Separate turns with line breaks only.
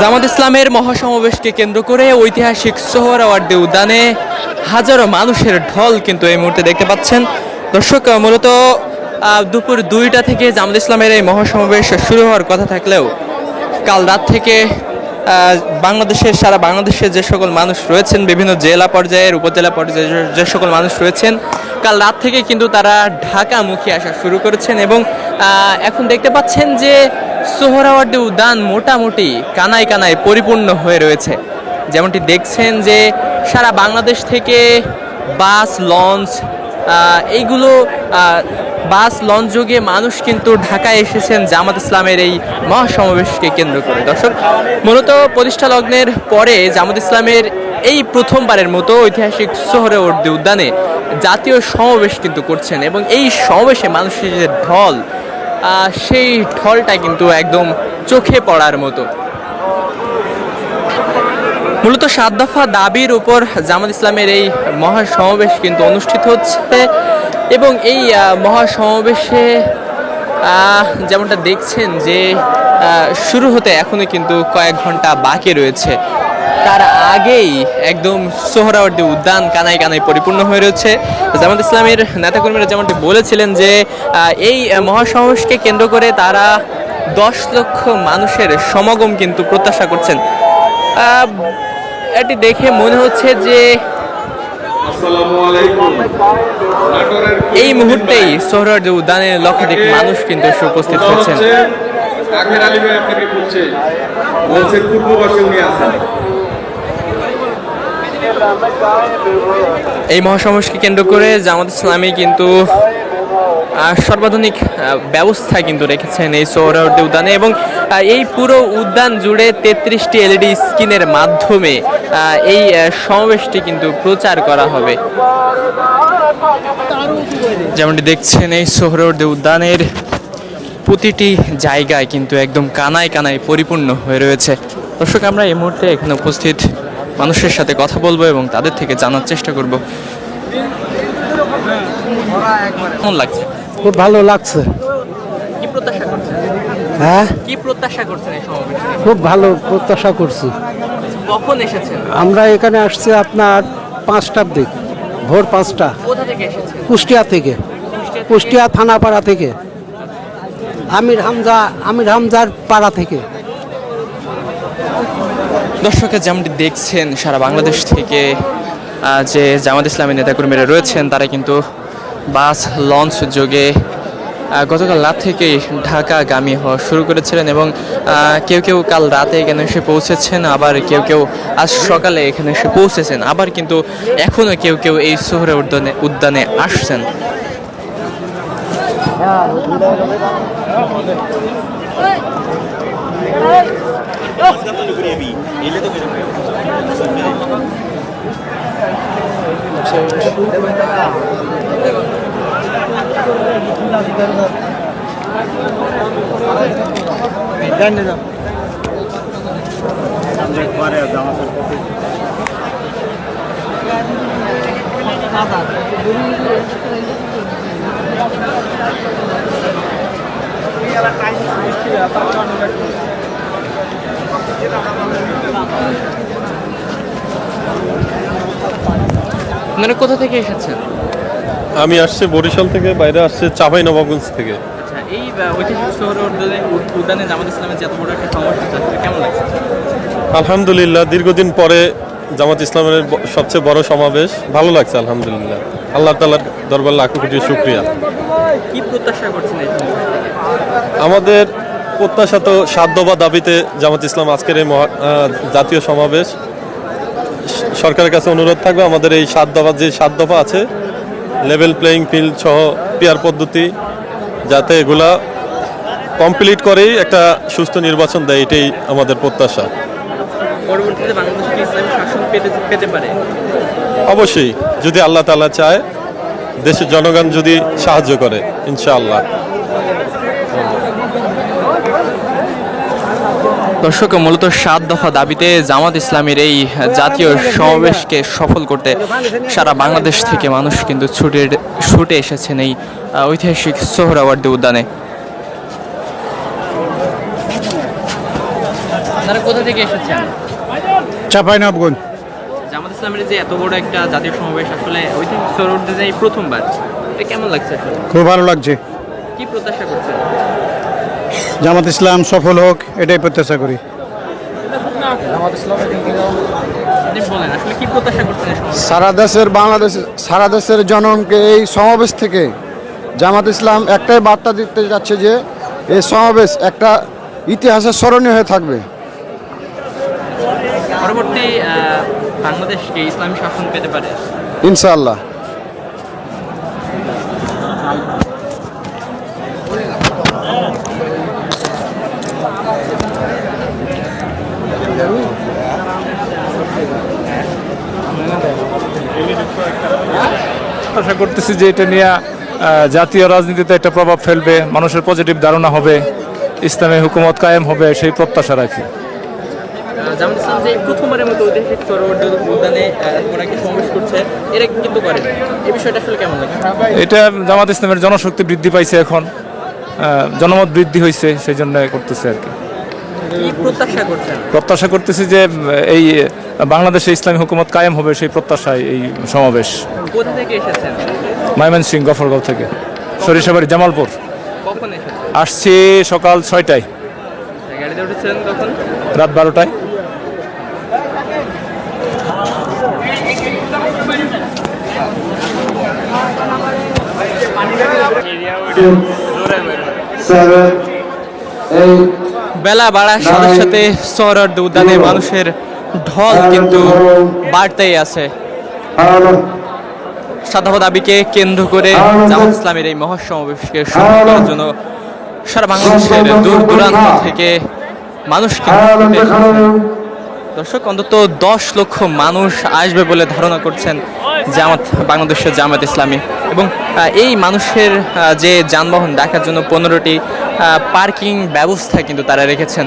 জামাত ইসলামের মহাসমাবেশকে কেন্দ্র করে ঐতিহাসিক সোহরাওয়ার্দী উদ্যানে হাজারো মানুষের ঢল কিন্তু এই মুহূর্তে দেখতে পাচ্ছেন। দর্শক, মূলত দুপুর দুইটা থেকে জামাত ইসলামের এই মহাসমাবেশ শুরু হওয়ার কথা থাকলেও কাল রাত থেকে বাংলাদেশের, সারা বাংলাদেশের যে সকল মানুষ রয়েছেন, বিভিন্ন জেলা পর্যায়ের, উপজেলা পর্যায়ে যে- সকল মানুষ রয়েছেন, কাল রাত থেকে কিন্তু তারা ঢাকা ঢাকামুখী আসা শুরু করেছেন এবং এখন দেখতে পাচ্ছেন যে সোহরাওয়ার্দী উদ্যান মোটামুটি কানায় কানায় পরিপূর্ণ হয়ে রয়েছে। যেমনটি দেখছেন যে সারা বাংলাদেশ থেকে বাস, লঞ্চ এইগুলো বাস, লঞ্চ যোগে মানুষ কিন্তু ঢাকায় এসেছেন জামাত ইসলামের এই মহাসমাবেশকে কেন্দ্র করে। দর্শক, মূলত প্রতিষ্ঠা লগ্নের পরে জামাত ইসলামের এই প্রথমবারের মতো ঐতিহাসিক শহরে উদ্যানে জাতীয় সমাবেশ কিন্তু করছেন এবং এই সমাবেশে মানুষের যে ঢল সেই ঢলটা কিন্তু একদম চোখে পড়ার মতো। মূলত সাত দফা দাবির উপর জামাত ইসলামের এই মহাসমাবেশ কিন্তু অনুষ্ঠিত হচ্ছে এবং এই মহাসমাবেশে যেমনটা দেখছেন যে শুরু হতে এখনও কিন্তু কয়েক ঘণ্টা বাকি রয়েছে। তার আগেই একদম সোহরাওয়ার্দী উদ্যান কানায় কানায় পরিপূর্ণ হয়ে রয়েছে। জামাত ইসলামের নেতাকর্মীরা যেমনটি বলেছিলেন যে এই মহাসমাবেশকে কেন্দ্র করে তারা দশ লক্ষ মানুষের সমাগম কিন্তু প্রত্যাশা করছেন। এটি দেখে মনে হচ্ছে যে এই মুহূর্তেই সোহরাওয়ার্দী উদ্যানে লক্ষাধিক মানুষ কিন্তু উপস্থিত হয়েছেন
আখের আলী ভাই আপনাকে বলছে পূর্ববাসী উনি আছেন।
এই মহাসমাবেশকে কেন্দ্র করে জামাত ইসলামী কিন্তু সর্বাধুনিক ব্যবস্থা কিন্তু রেখেছেন এই সোহরাওয়ার্দী উদ্যানে এবং এই পুরো উদ্যান জুড়ে তেত্রিশটি এলইডি স্ক্রিনের মাধ্যমে এই সমাবেশটি কিন্তু প্রচার করা হবে। যেমনটি দেখছেন, এই সোহরাওয়ার্দী উদ্যানের প্রতিটি জায়গায় কিন্তু একদম কানায় কানায় পরিপূর্ণ হয়ে রয়েছে। দর্শক, আমরা এই মুহূর্তে এখানে উপস্থিত মানুষের সাথে কথা বলব এবং তাদের থেকে জানার চেষ্টা করব। কেমন লাগছে?
খুব ভালো লাগছে।
কি প্রত্যাশা করছেন?
হ্যাঁ?
কি প্রত্যাশা করছেন এই সমাবেশে
খুব ভালো প্রত্যাশা করছি।
কখন এসেছেন?
আমরা এখানে আসছি আপনার পাঁচটার দিক ভোর পাঁচটা।
কোথা থেকে এসেছেন?
কুষ্টিয়া থেকে। কুষ্টিয়া থানাপাড়া থেকে। আমির হামজা আমির হামজার পাড়া থেকে।
দর্শকের যেমনটি দেখছেন, সারা বাংলাদেশ থেকে যে জামাত ইসলামী নেতাকর্মীরা রয়েছেন, তারা কিন্তু বাস লঞ্চ যোগে গতকাল রাত থেকেই ঢাকাগামী হওয়া শুরু করেছিলেন এবং কেউ কেউ কাল রাতে এখানে এসে পৌঁছেছেন, আবার কেউ কেউ আজ সকালে এখানে এসে পৌঁছেছেন, আবার কিন্তু এখনও কেউ কেউ এই শহরে উদ্যানে উদ্যানে আসছেন। জামা আপনারা কোথা থেকে এসেছেন?
আমি আসছি বরিশাল থেকে বাইরে আসছে চাপাই নবাবগঞ্জ থেকে।
আচ্ছা এই ঐতিহাসিক শহর উদ্যানে উদ্যানে জামাত ইসলামের এত বড় একটা সমাবেশ হচ্ছে কেমন লাগছে?
আলহামদুলিল্লাহ দীর্ঘদিন পরে জামাত ইসলামের সবচেয়ে বড় সমাবেশ। ভালো লাগছে আলহামদুলিল্লাহ। আল্লাহ তালার দরবার লাখ কোটি শুক্রিয়া।
কি প্রত্যাশা করছেন?
আমাদের প্রত্যাশা তো সাধ্য বা দাবিতে জামাত ইসলাম আজকের এই মহা- জাতীয় সমাবেশ। সরকারের কাছে অনুরোধ থাকবে আমাদের এই সাত দফা যে সাত দফা আছে লেভেল প্লেয়িং ফিল্ড সহ পেয়ার পদ্ধতি যাতে এগুলা কমপ্লিট করেই একটা সুস্থ নির্বাচন দেয় এটাই আমাদের প্রত্যাশা।
পরবর্তীতে বাংলাদেশ ইসলামী শাসন পেতে পেতে পারে?
অবশ্যই যদি আল্লাহ তাআলা চায় দেশের জনগণ যদি সাহায্য করে ইনশাআল্লাহ।
দর্শক মূলত সাত দফা দাবিতে জামাত ইসলামের এই জাতীয় সমাবেশকে সফল করতে সারা বাংলাদেশ থেকে মানুষ কিন্তু ছুটে ছুটে এসেছেন এই ঐতিহাসিক সোহরাওয়ার্দী উদ্যানে। আপনারা কোথা থেকে এসেছেন?
চাপাইনবগঞ্জ
জামাত ইসলামের যে এত বড় একটা জাতীয় সমাবেশ আসলে ঐতিহাসিক এই প্রথমবার এটা কেমন লাগছে
খুব ভালো লাগছে।
কি প্রত্যাশা করছেন?
জামাত ইসলাম সফল হোক এটাই প্রত্যাশা করি?
সারা দেশের বাংলাদেশ সারা দেশের জনগণকে এই সমাবেশ থেকে জামাত ইসলাম একটাই বার্তা দিতে যাচ্ছে যে এই সমাবেশ একটা ইতিহাসের স্মরণীয় হয়ে থাকবে।
পরবর্তী বাংলাদেশকে ইসলামী শাসন পেতে পারে?
ইনশাআল্লাহ।
আশা করতেছি যে এটা নিয়ে জাতীয় রাজনীতিতে একটা প্রভাব ফেলবে মানুষের পজিটিভ ধারণা হবে ইসলামী হুকুমত কায়েম হবে সেই প্রত্যাশা রাখি।
জামাত ইসলাম যে প্রথমবারের মতো ঐতিহাসিক সরোবর উদ্যানে আহ, কি সমাবেশ করছে এরা কিন্তু করে? এই বিষয়টা আসলে কেমন লাগে?
এটা জামাত ইসলামের জনশক্তি বৃদ্ধি পাইছে এখন জনমত বৃদ্ধি হয়েছে সেই জন্য করতেছে আর কি।
প্রত্যাশা
করতেছি যে এই বাংলাদেশে ইসলামী হুকুমত কায়েম হবে সেই প্রত্যাশায় এই সমাবেশ।
এসেছেন?
ময়মনসিং গফরগাঁও থেকে। সরিষাবাড়ি জামালপুর।
কখন
আসছি সকাল ছয়টায়।
গাড়িতে উঠেছেন কখন?
রাত বারোটায়।
বেলা বাড়ার সাথে সাথে শহরের উদ্যানে মানুষের ঢল কিন্তু বাড়তেই আছে সাধারণ দাবিকে কেন্দ্র করে জামাত ইসলামের এই মহাসমাবেশকে সফল করার জন্য সারা বাংলাদেশের দূর দূরান্ত থেকে মানুষ কিন্তু। দর্শক, অন্তত দশ লক্ষ মানুষ আসবে বলে ধারণা করছেন জামাত, বাংলাদেশের জামাত ইসলামী। এবং এই মানুষের যে যানবাহন, দেখার জন্য পনেরোটি পার্কিং ব্যবস্থা কিন্তু তারা রেখেছেন।